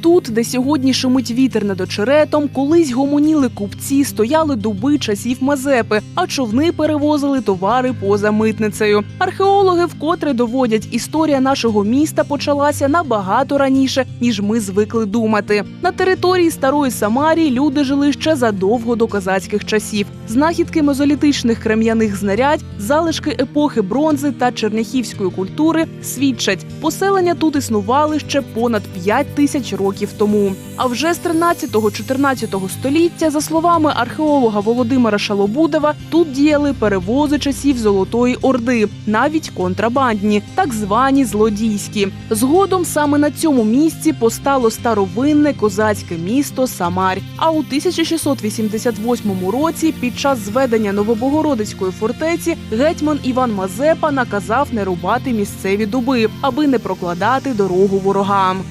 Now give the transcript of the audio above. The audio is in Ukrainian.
Тут, де сьогодні шумить вітер над очеретом, колись гомоніли купці, стояли дуби часів Мазепи, а човни перевозили товари поза митницею. Археологи вкотре доводять, історія нашого міста почалася набагато раніше, ніж ми звикли думати. На території старої Самарії люди жили ще задовго до козацьких часів. Знахідки мезолітичних крем'яних знарядь, залишки епохи бронзи та черняхівської культури свідчать, поселення тут існували ще понад 5 тисяч років тому. А вже з 13-14 століття, за словами археолога Володимира Шалобудова, тут діяли перевози часів Золотої Орди, навіть контрабандні, так звані злодійські. Згодом саме на цьому місці постало старовинне козацьке місто Самарь. А у 1688 році, під час зведення Новобогородицької фортеці, гетьман Іван Мазепа наказав не рубати місцеві дуби, аби не прокладати дорогу ворогам.